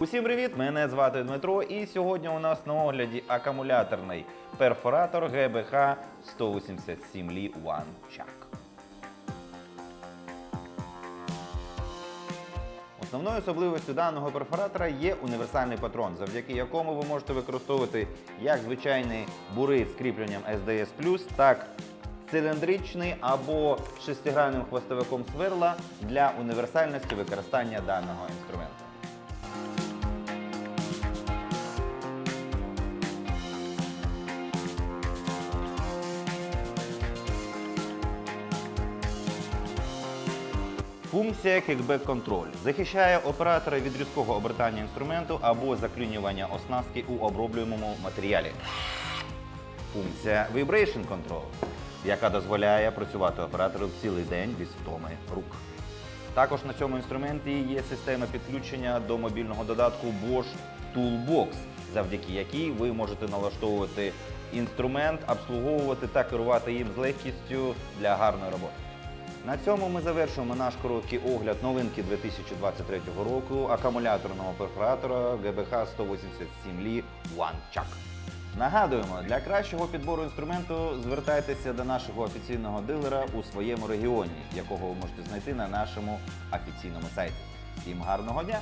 Усім привіт! Мене звати Дмитро, і сьогодні у нас на огляді акумуляторний перфоратор ГБХ 187 Li One Chuck. Основною особливістю даного перфоратора є універсальний патрон, завдяки якому ви можете використовувати як звичайний бури з кріпленням SDS+, так циліндричний або шестигранним хвостовиком сверла для універсальності використання даного інструменту. Функція кікбек контроль захищає оператора від різкого обертання інструменту або заклинювання оснастки у оброблюємому матеріалі. Функція Vibration Control, яка дозволяє працювати оператору цілий день без втоми рук. Також на цьому інструменті є система підключення до мобільного додатку Bosch Toolbox, завдяки якій ви можете налаштовувати інструмент, обслуговувати та керувати їм з легкістю для гарної роботи. На цьому ми завершуємо наш короткий огляд новинки 2023 року акумуляторного перфоратора ГБХ 187 Li One Chuck. Нагадуємо, для кращого підбору інструменту звертайтеся до нашого офіційного дилера у своєму регіоні, якого ви можете знайти на нашому офіційному сайті. Всім гарного дня!